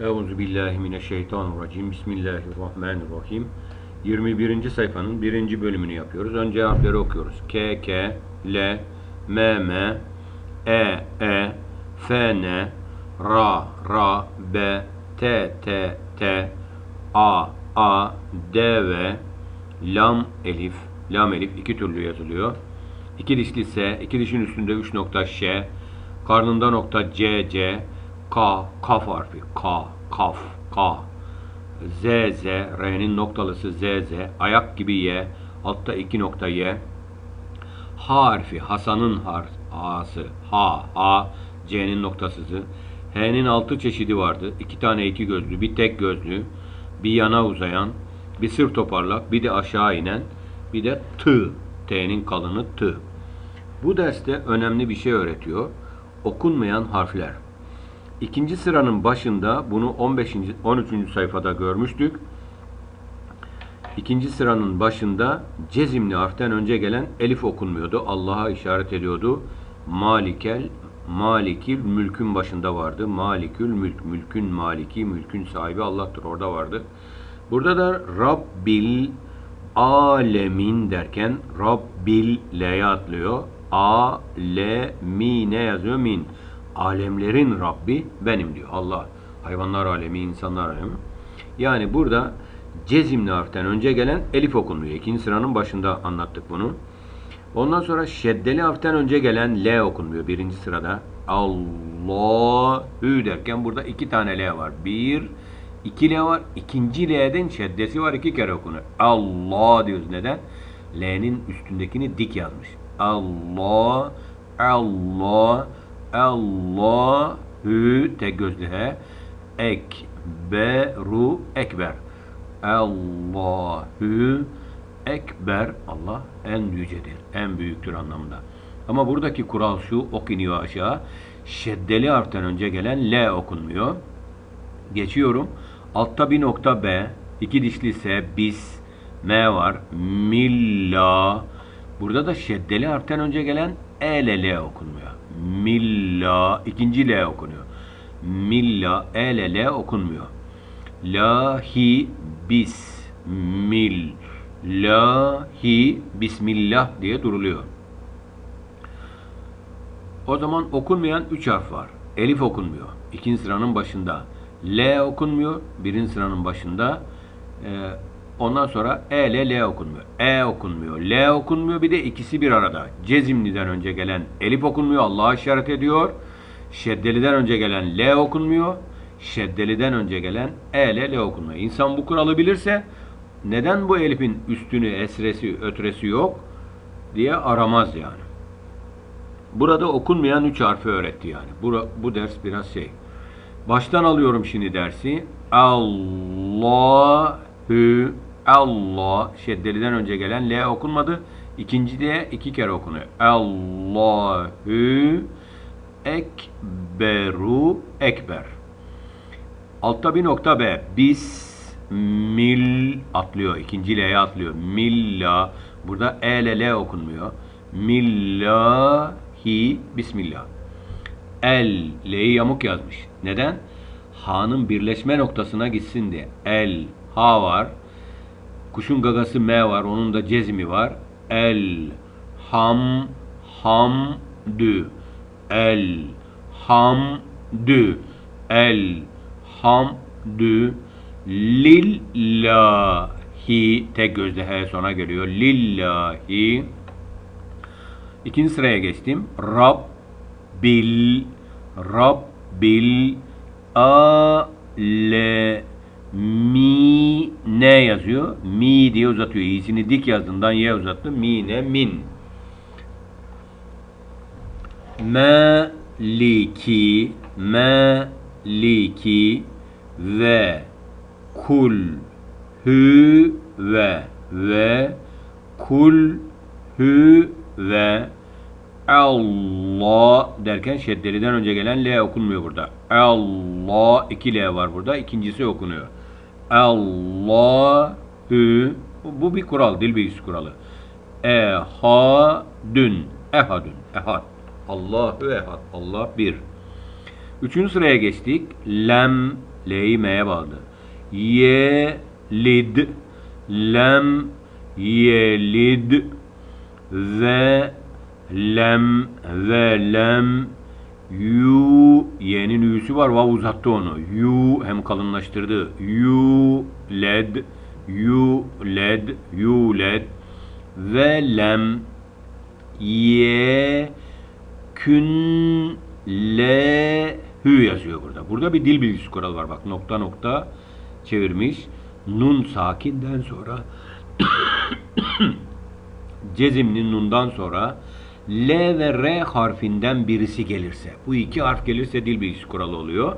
Euzu billahi mineşşeytanirracim. Bismillahirrahmanirrahim. 21. sayfanın birinci bölümünü yapıyoruz. Önce harfleri okuyoruz. K, K, L, M, M, E, E, F, N, Ra, Ra, B, T, T, T, A, A, D, V, Lam, Elif. Lam, Elif iki türlü yazılıyor. İki dişli S, iki dişin üstünde 3 nokta Ş, karnında nokta C, C, K, kaf harfi, K, kaf, K, Z, Z, R'nin noktalısı Z, Z, ayak gibi Y, altta iki nokta Y, H harfi, Hasan'ın har, H'sı, H, H, C'nin noktasızı, H'nin altı çeşidi vardı. İki tane iki gözlü, bir tek gözlü, bir yana uzayan, bir sır toparlak, bir de aşağı inen, bir de T, T'nin kalını T. Bu derste önemli bir şey öğretiyor. Okunmayan harfler. İkinci sıranın başında bunu 15. 13. sayfada görmüştük. İkinci sıranın başında cezimli harften önce gelen elif okunmuyordu. Allah'a işaret ediyordu. Malikel Malikil mülkün başında vardı. Malikül mülk, mülkün maliki, mülkün sahibi Allah'tır. Orada vardı. Burada da Rabbil alemin derken Rabbil L'ye atlıyor. A, L, mi ne yazıyor? Min. Alemlerin Rabbi benim diyor. Allah. Hayvanlar alemi, insanlar alemi. Yani burada cezimli harften önce gelen elif okunmuyor. İkinci sıranın başında anlattık bunu. Ondan sonra şeddeli harften önce gelen L okunmuyor birinci sırada. Allahü derken burada iki tane L var. Bir, iki L var. İkinci L'den şeddesi var iki kere okunuyor. Allah diyoruz. Neden? L'nin üstündekini dik yazmış. Allah, Allah, Allahü tek gözlü he. Ekberu ekber. Allahü ekber. Allah en yücedir, en büyüktür anlamında. Ama buradaki kural şu, okunuyor aşağı. Şeddeli harften önce gelen L okunmuyor. Geçiyorum. Altta bir nokta B, iki dişli S, bis, M var. Milla. Burada da şeddeli harften önce gelen E ile L okunmuyor. Milla. ikinci L okunuyor. Milla. E ile L okunmuyor. Lahi bis mil. Lahi bismillah diye duruluyor. O zaman okunmayan üç harf var. Elif okunmuyor. İkinci sıranın başında. L okunmuyor. Birinci sıranın başında. Ee, ondan sonra E ile L okunmuyor. E okunmuyor. L okunmuyor. Bir de ikisi bir arada. Cezimliden önce gelen elif okunmuyor. Allah'a işaret ediyor. Şeddeliden önce gelen L okunmuyor. Şeddeliden önce gelen E ile L okunmuyor. İnsan bu kuralı bilirse neden bu elifin üstünü, esresi, ötresi yok diye aramaz yani. Burada okunmayan üç harfi öğretti yani. Bu, bu ders biraz şey. Baştan alıyorum şimdi dersi. Allahü Allah şeddeliden önce gelen L okunmadı. İkinci de iki kere okunuyor. Allahü ekberu ekber. Altta bir nokta B. Bismil atlıyor. İkinci L'ye atlıyor. Milla. Burada E ile L okunmuyor. Millahi Bismillah. El, L'yi yamuk yazmış. Neden? Ha'nın birleşme noktasına gitsin diye. El, Ha var. Kuşun gagası M var. Onun da cezmi var. El, ham, ham, dü. El, ham, dü. El, ham, dü. Lillahi. Tek gözle H sona geliyor. Lillahi. İkinci sıraya geçtim. Rabbil Rabbil ale mi ne yazıyor? Mi diye uzatıyor. İyisini dik yazdığından ye uzattı. Mi ne min. Meliki meliki ve kul hü ve ve kul hü ve Allah derken şeddeliden önce gelen L okunmuyor burada. Allah iki L var burada. İkincisi okunuyor. Allahü bu bir kural, dil bilgisi kuralı. Ehadün, ehadün, ehad. Allahu ehad, Allah bir. Üçüncü sıraya geçtik. Lem, L'yi M'ye bağladı. Ye, lid, lem, yelid, ve, lem, ve lem, yu, y'nin yü'sü var, vav uzattı onu. Yu hem kalınlaştırdı. Yu, led, yu, led, yu, led, ve lem, ye, kün, le, hü yazıyor burada. Burada bir dil bilgisi kuralı var. Bak nokta nokta çevirmiş. Nun sakinden sonra cezimli nundan sonra L ve R harfinden birisi gelirse, bu iki harf gelirse dil bilgisi kuralı oluyor.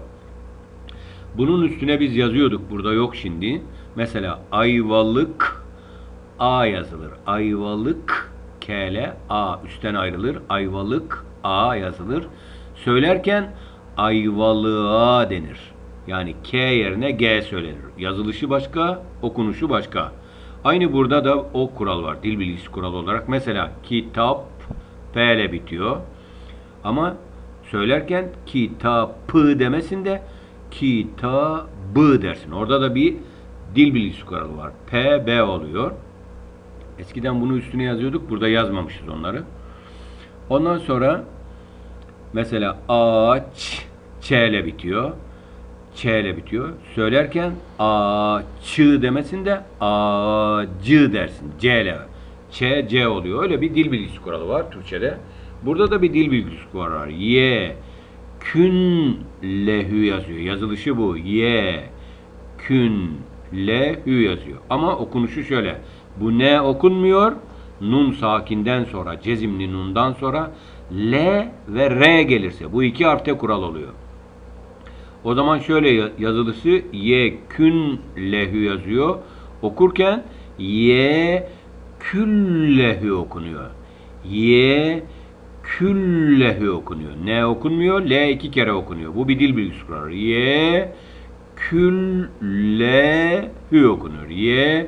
Bunun üstüne biz yazıyorduk. Burada yok şimdi. Mesela ayvalık A yazılır. Ayvalık KL A üstten ayrılır. Ayvalık A yazılır. Söylerken ayvalığa denir. Yani K yerine G söylenir. Yazılışı başka, okunuşu başka. Aynı burada da o kural var. Dil bilgisi kuralı olarak. Mesela kitap P ile bitiyor. Ama söylerken kitabı demesin de kitabı dersin. Orada da bir dil bilgisi kuralı var. P, B oluyor. Eskiden bunu üstüne yazıyorduk. Burada yazmamışız onları. Ondan sonra mesela ağaç Ç ile bitiyor. Ç ile bitiyor. Söylerken ağaçı demesin de ağacı dersin. C ile. Ç, C oluyor. Öyle bir dil bilgisi kuralı var Türkçe'de. Burada da bir dil bilgisi kuralı var. Y, kün, lehü yazıyor. Yazılışı bu. Y, kün, lehü yazıyor. Ama okunuşu şöyle. Bu ne okunmuyor? Nun sakinden sonra, cezimli nundan sonra L ve R gelirse bu iki harfte kural oluyor. O zaman şöyle ya- yazılışı ye kün lehü yazıyor. Okurken ye küllehü okunuyor. Ye küllehü okunuyor. Ne okunmuyor? L iki kere okunuyor. Bu bir dil bilgisi kuralı. Ye küllehü okunuyor. Ye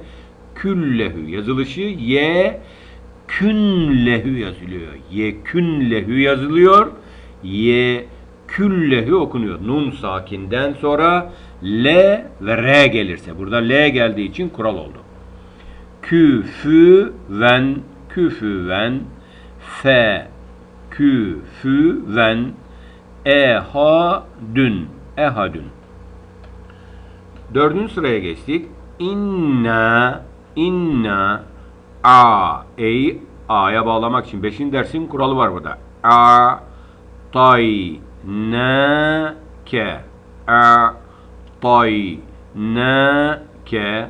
küllehü. Yazılışı ye künlehü yazılıyor. Ye künlehü yazılıyor. Ye küllehü okunuyor. Nun sakinden sonra L ve R gelirse. Burada L geldiği için kural oldu. Küfüven, küfüven, fe, küfüven, ehadün, ehadün. Dördüncü sıraya geçtik. İnna, inna, a, e'yi a'ya bağlamak için beşinci dersin kuralı var burada. A, tay, ne, ke, a, tay, ne, ke,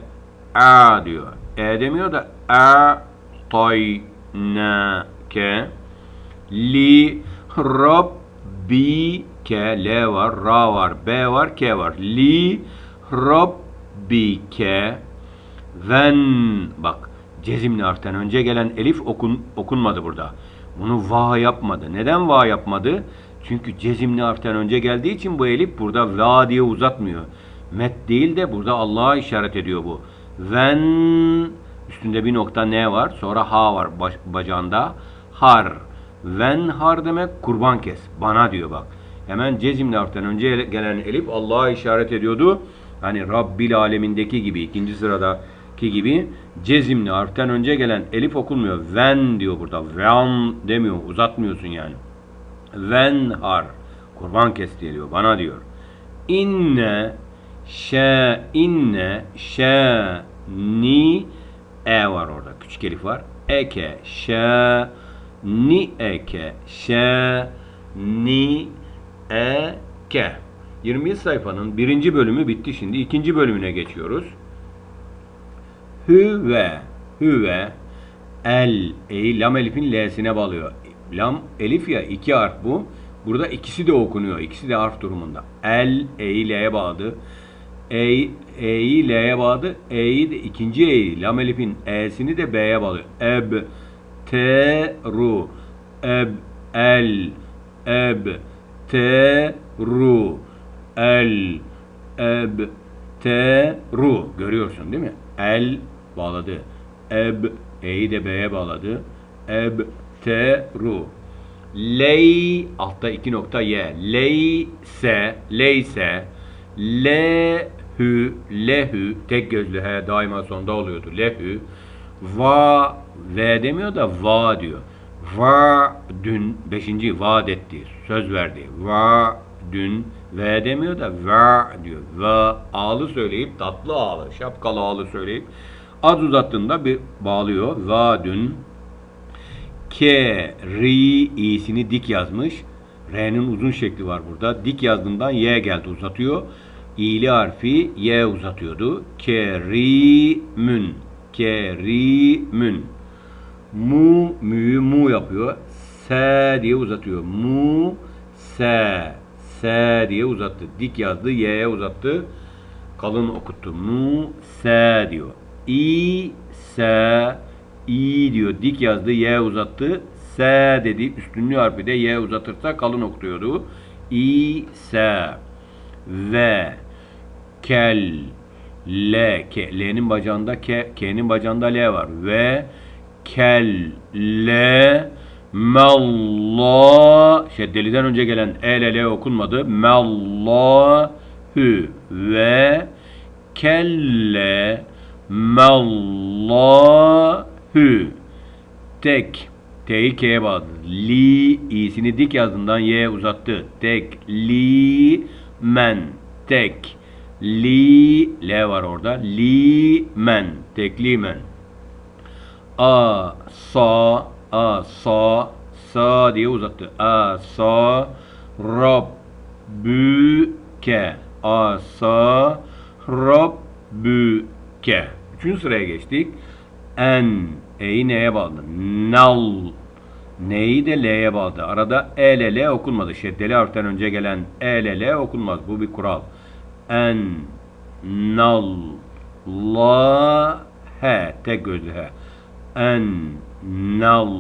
a diyor. E demiyor da a, tay, ne, ke, li, rabbi, ke, l var, ra var, b var, k var. Li, rabbike, ven, bak cezimli harften önce gelen elif okun, okunmadı burada. Bunu va yapmadı. Neden va yapmadı? Çünkü cezimli harften önce geldiği için bu elif burada va diye uzatmıyor. Met değil de burada Allah'a işaret ediyor bu. Ven üstünde bir nokta ne var? Sonra ha var baş, bacağında. Har. Ven har demek kurban kes. Bana diyor bak. Hemen cezimli harften önce gelen elif Allah'a işaret ediyordu. Hani Rabbil alemindeki gibi ikinci sıradaki gibi cezimli harften önce gelen elif okunmuyor. Ven diyor burada. Ven demiyor. Uzatmıyorsun yani. Ven har. Kurban kes diyor. Bana diyor. İnne şe inne şe ni e var orada. Küçük elif var. Eke şe ni eke şe ni eke. 20 sayfanın birinci bölümü bitti şimdi. ikinci bölümüne geçiyoruz. Hüve hüve el e, lam elifin l'sine bağlıyor. Lam elif ya iki harf bu. Burada ikisi de okunuyor. İkisi de harf durumunda. El e'yi l'ye bağladı. E, e'yi l'ye bağladı. E'yi de ikinci e'yi lam elifin e'sini de b'ye bağlıyor. Eb te ru eb el eb te ru el eb te ru görüyorsun değil mi? El bağladı. Eb e'yi de b'ye bağladı. Eb te ru. Ley altta iki nokta y. Leyse leyse lehü lehü tek gözlü he daima sonda oluyordu. Lehü va v demiyor da va diyor. Va dün beşinci vaat etti. Söz verdi. Va dün v demiyor da va diyor. Va ağlı söyleyip tatlı ağlı, şapkalı ağlı söyleyip az uzattığında bir bağlıyor. Va dün K, ri, i'sini dik yazmış. R'nin uzun şekli var burada. Dik yazdığından y geldi uzatıyor. İ'li harfi y uzatıyordu. K, ri, mün. K, ri, mün. Mu, mü'yü mu yapıyor. S diye uzatıyor. Mu, se. S diye uzattı. Dik yazdı, y'ye uzattı. Kalın okuttu. Mu, se diyor. İ, se, İ diyor. Dik yazdı. Y uzattı. S dedi. Üstünlü harfi de Y uzatırsa kalın okuyordu. İ, S. Ve. Kel. L. K. L'nin bacağında K. K'nin bacağında L var. Ve. Kel. L. Mella. Şeddeliden önce gelen E ile L okunmadı. Mellahü. Ve. Kelle. Mellahü. Tek. T'yi K'ye bağladı. Li. i'sini dik yazdığından Y uzattı. Tek. Li. Men. Tek. Li. L var orada. Li. Men. Tekli men. A. Sa. A. Sa. Sa diye uzattı. A. Sa. Rab. Bü. Ke. A. Sa. Rab. Bü. Ke. Üçüncü sıraya geçtik. En. E'yi neye bağladı? Nal. Neyi de L'ye bağladı. Arada E ile L okunmadı. Şeddeli harften önce gelen E ile L okunmaz. Bu bir kural. En. Nal. La. He. Tek gözlü he. En. Nal.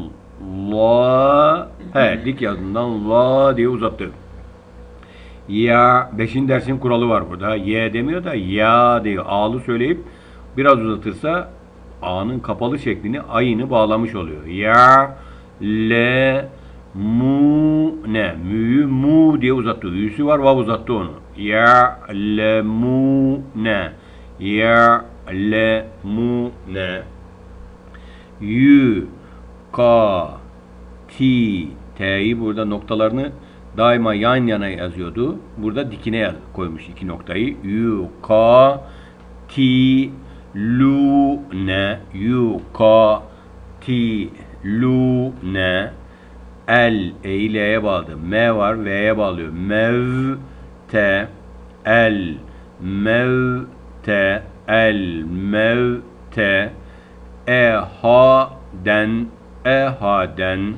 La. He. Dik yazından la diye uzattı. Ya. Beşin dersin kuralı var burada. Y demiyor da ya diyor. A'lı söyleyip biraz uzatırsa A'nın kapalı şeklini ayını bağlamış oluyor. Ya le mu ne? Mü'yü mu diye uzattı. Ü'sü var vav uzattı onu. Ya le mu ne? Ya le mu ne? Yü ka ti t'yi burada noktalarını daima yan yana yazıyordu. Burada dikine yaz, koymuş iki noktayı. Yü ka ti lu ne yu ka ti lu ne el e ile e'ye bağladı. M var v'ye bağlıyor. Mev te el mev te el mev te e ha den e ha den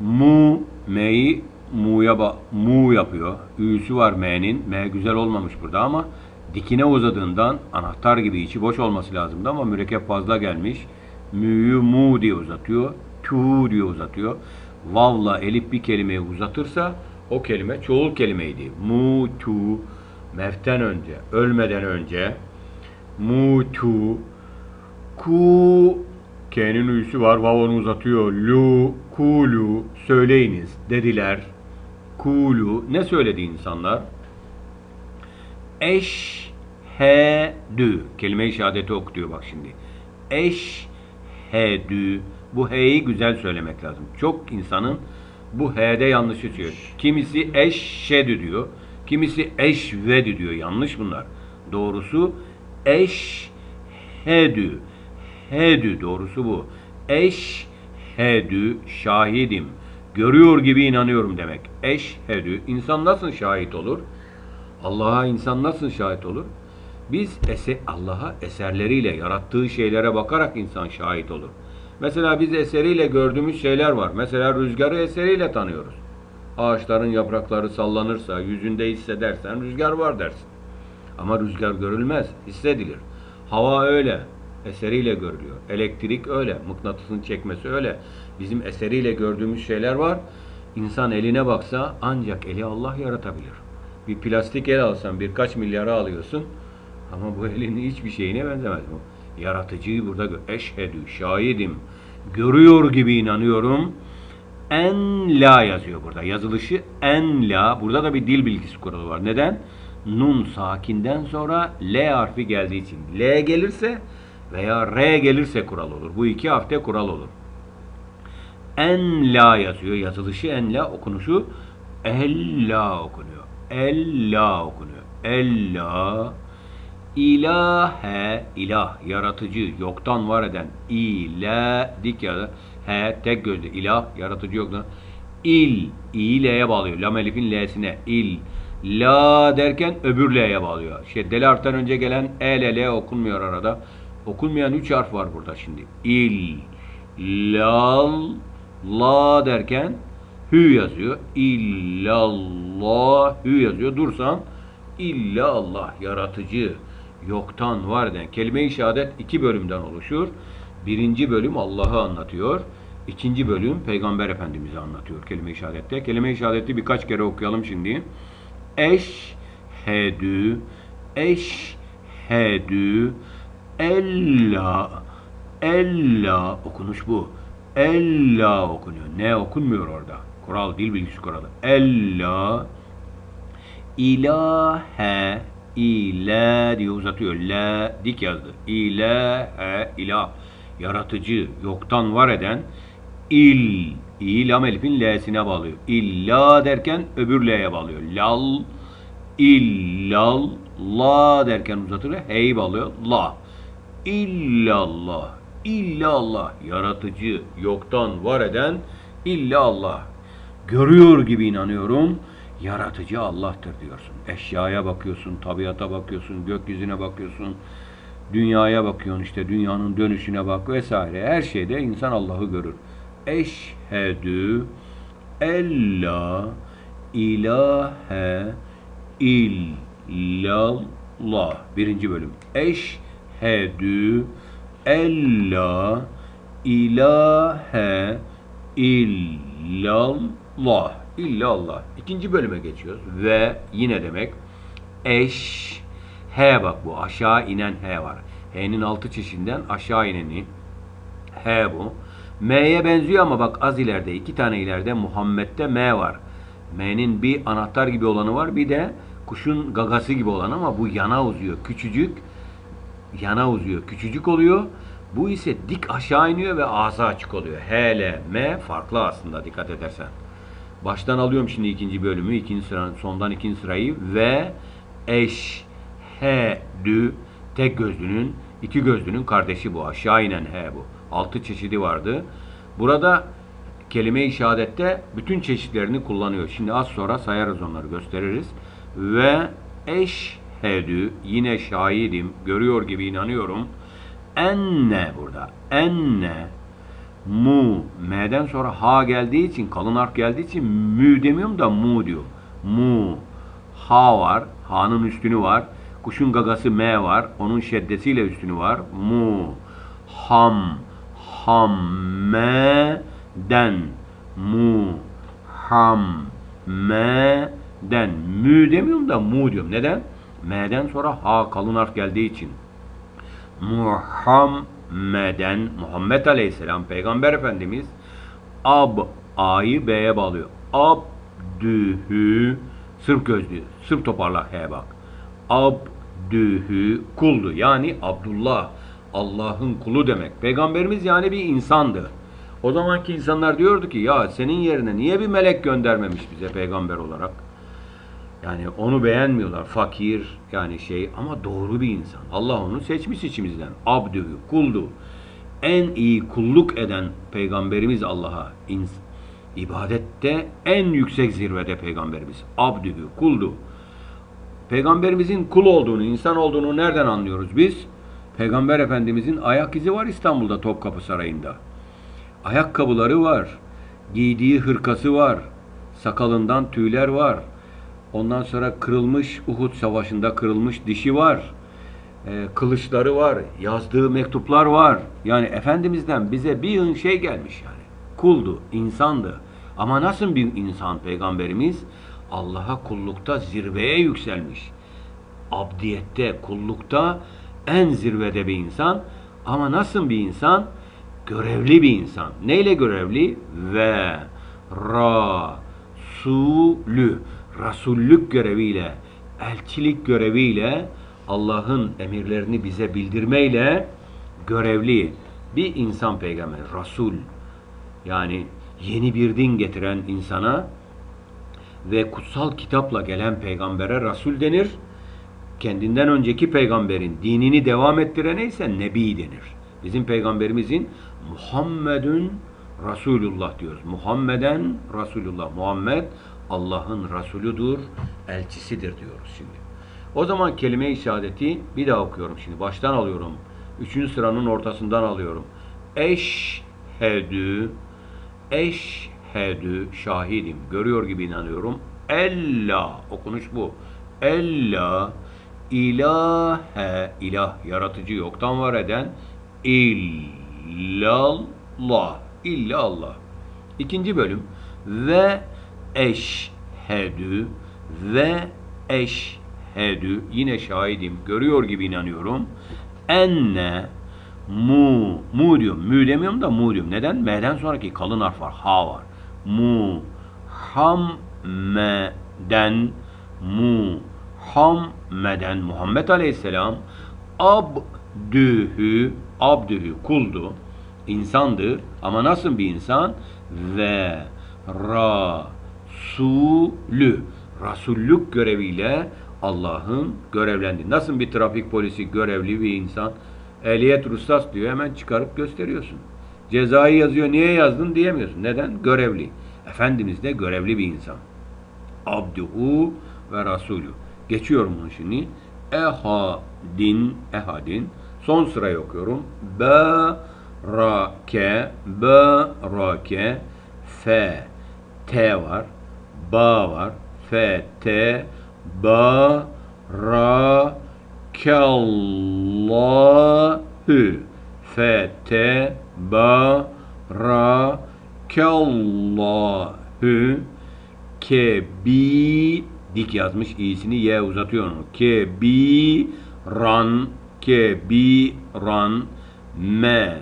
mu me'yi mu'ya mu yapıyor. Ü'sü var m'nin. M güzel olmamış burada ama dikine uzadığından anahtar gibi içi boş olması lazımdı ama mürekkep fazla gelmiş. Mü'yü mu diye uzatıyor. Tu diye uzatıyor. Vavla elif bir kelimeyi uzatırsa o kelime çoğul kelimeydi. Mu tu meften önce, ölmeden önce mu tu ku K'nin üyüsü var. Vav onu uzatıyor. Lu, kulu söyleyiniz dediler. Kulu ne söyledi insanlar? Eşhedü. Kelime-i şehadeti okutuyor bak şimdi. Eşhedü. Bu H'yi güzel söylemek lazım. Çok insanın bu H'de yanlış çıkıyor. Kimisi eşşedü diyor. Kimisi eşvedü diyor. Yanlış bunlar. Doğrusu eşhedü. Hedü doğrusu bu. Eşhedü şahidim. Görüyor gibi inanıyorum demek. Eşhedü. İnsan nasıl şahit olur? Allah'a insan nasıl şahit olur? Biz ese Allah'a eserleriyle, yarattığı şeylere bakarak insan şahit olur. Mesela biz eseriyle gördüğümüz şeyler var. Mesela rüzgarı eseriyle tanıyoruz. Ağaçların yaprakları sallanırsa, yüzünde hissedersen rüzgar var dersin. Ama rüzgar görülmez, hissedilir. Hava öyle, eseriyle görülüyor. Elektrik öyle, mıknatısın çekmesi öyle. Bizim eseriyle gördüğümüz şeyler var. İnsan eline baksa ancak eli Allah yaratabilir. Bir plastik el alsan birkaç milyara alıyorsun. Ama bu elin hiçbir şeyine benzemez bu. Yaratıcıyı burada gör. Eşhedü, şahidim. Görüyor gibi inanıyorum. En la yazıyor burada. Yazılışı en la. Burada da bir dil bilgisi kuralı var. Neden? Nun sakinden sonra L harfi geldiği için. L gelirse veya R gelirse kural olur. Bu iki harfte kural olur. En la yazıyor. Yazılışı en la okunuşu ella okunuyor. Ella okunuyor. Ella ilahe ilah yaratıcı yoktan var eden ile dik ya he tek gözlü ilah yaratıcı yoktan il i bağlıyor. Lam elifin l'sine il la derken öbür l'ye bağlıyor. Şey deli harften önce gelen e ile l okunmuyor arada. Okunmayan üç harf var burada şimdi. İl lal la derken hü yazıyor. İllallah hü yazıyor. Dursan illa Allah yaratıcı yoktan var eden kelime-i şehadet iki bölümden oluşur. Birinci bölüm Allah'ı anlatıyor. İkinci bölüm Peygamber Efendimiz'i anlatıyor kelime-i şehadette. Kelime-i şehadeti birkaç kere okuyalım şimdi. Eşhedü Eşhedü Ella Ella okunuş bu. Ella okunuyor. Ne okunmuyor orada? Kural dil bilgisi kuralı. Ella ilahe ile diye uzatıyor. La dik yazdı. İlahe ilah yaratıcı yoktan var eden il ilam elifin l'sine bağlıyor. İlla derken öbür l'ye bağlıyor. Lal illal la derken uzatır. Hey bağlıyor. La illallah illallah yaratıcı yoktan var eden illallah görüyor gibi inanıyorum yaratıcı Allah'tır diyorsun. Eşyaya bakıyorsun, tabiata bakıyorsun, gökyüzüne bakıyorsun, dünyaya bakıyorsun işte dünyanın dönüşüne bak vesaire. Her şeyde insan Allah'ı görür. Eşhedü ella ilahe illallah. Birinci bölüm. Eşhedü ella ilahe illallah. İllallah. İkinci bölüme geçiyoruz. Ve yine demek eş he bak bu aşağı inen he var. H'nin altı çeşidinden aşağı ineni he bu. M'ye benziyor ama bak az ileride iki tane ileride Muhammed'de M var. M'nin bir anahtar gibi olanı var bir de kuşun gagası gibi olan ama bu yana uzuyor. Küçücük yana uzuyor. Küçücük oluyor. Bu ise dik aşağı iniyor ve ağzı açık oluyor. H ile M farklı aslında dikkat edersen. Baştan alıyorum şimdi ikinci bölümü. ikinci sıranın sondan ikinci sırayı ve eş he dü tek gözlünün iki gözlünün kardeşi bu. Aşağı inen he bu. Altı çeşidi vardı. Burada kelime-i şehadette bütün çeşitlerini kullanıyor. Şimdi az sonra sayarız onları gösteririz. Ve eşhedü yine şahidim görüyor gibi inanıyorum. Enne burada. Enne mu m'den sonra ha geldiği için kalın harf geldiği için mü demiyorum da mu diyor. Mu ha var. Ha'nın üstünü var. Kuşun gagası m var. Onun şeddesiyle üstünü var. Mu ham ham me den mu ham me den mü demiyorum da mu diyorum. Neden? M'den sonra ha kalın harf geldiği için. Muhammeden Muhammed Aleyhisselam Peygamber Efendimiz ab a'yı b'ye bağlıyor. Abdühü Sırp gözlü. Sırp toparla he bak. Abdühü kuldu. Yani Abdullah. Allah'ın kulu demek. Peygamberimiz yani bir insandı. O zamanki insanlar diyordu ki ya senin yerine niye bir melek göndermemiş bize peygamber olarak? Yani onu beğenmiyorlar. Fakir yani şey ama doğru bir insan. Allah onu seçmiş içimizden. Abdü, kuldu. En iyi kulluk eden peygamberimiz Allah'a. İbadette en yüksek zirvede peygamberimiz. Abdü, kuldu. Peygamberimizin kul olduğunu, insan olduğunu nereden anlıyoruz biz? Peygamber Efendimizin ayak izi var İstanbul'da Topkapı Sarayı'nda. Ayakkabıları var. Giydiği hırkası var. Sakalından tüyler var. Ondan sonra kırılmış Uhud Savaşı'nda kırılmış dişi var. Ee, kılıçları var. Yazdığı mektuplar var. Yani Efendimiz'den bize bir yığın şey gelmiş yani. Kuldu, insandı. Ama nasıl bir insan peygamberimiz? Allah'a kullukta zirveye yükselmiş. Abdiyette, kullukta en zirvede bir insan. Ama nasıl bir insan? Görevli bir insan. Neyle görevli? Ve Rasulü Rasullük göreviyle, elçilik göreviyle Allah'ın emirlerini bize bildirmeyle görevli bir insan peygamber, Rasul. Yani yeni bir din getiren insana ve kutsal kitapla gelen peygambere Rasul denir. Kendinden önceki peygamberin dinini devam ettirene ise Nebi denir. Bizim peygamberimizin Muhammedun Resulullah diyoruz. Muhammeden Resulullah. Muhammed Allah'ın Resuludur, elçisidir diyoruz şimdi. O zaman kelime-i şehadeti bir daha okuyorum şimdi. Baştan alıyorum. Üçüncü sıranın ortasından alıyorum. Eşhedü Eşhedü şahidim. Görüyor gibi inanıyorum. Ella okunuş bu. Ella ilahe ilah yaratıcı yoktan var eden illallah illallah. İkinci bölüm ve eşhedü ve eşhedü yine şahidim görüyor gibi inanıyorum. Enne mu mu diyorum. Mü demiyorum da mu diyorum. Neden? M'den sonraki kalın harf var. Ha var. Mu hammeden mu hammeden Muhammed Aleyhisselam abdühü abdühü kuldu. insandı ama nasıl bir insan? Ve rasulü rasullük göreviyle Allah'ın görevlendi. Nasıl bir trafik polisi görevli bir insan? Ehliyet ruhsat diyor hemen çıkarıp gösteriyorsun. Cezayı yazıyor niye yazdın diyemiyorsun. Neden? Görevli. Efendimiz de görevli bir insan. Abduhu ve Rasulü. Geçiyorum bunu şimdi. Ehadin, ehadin. Son sırayı okuyorum. Be, ra, ke, be, ra, ke, fe, t var, ba var, fe, te, ba, ra, kellahü, fe, te, ba, ra, kellahü, kebi dik yazmış. İyisini y uzatıyor onu. Kebi ran kebi ran me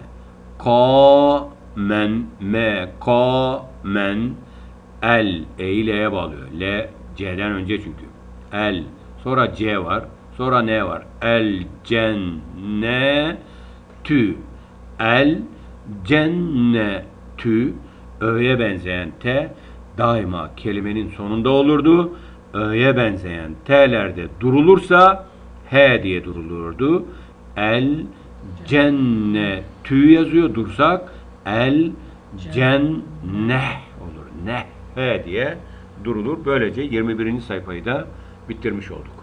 ka men me ka men el e ile e bağlıyor. L c'den önce çünkü. El sonra c var. Sonra ne var? El cennetü el cennetü öğeye benzeyen t daima kelimenin sonunda olurdu. Ö'ye benzeyen t'lerde durulursa h diye durulurdu. El cennetü yazıyor dursak el cenneh olur. Ne he diye durulur. Böylece 21. sayfayı da bitirmiş olduk.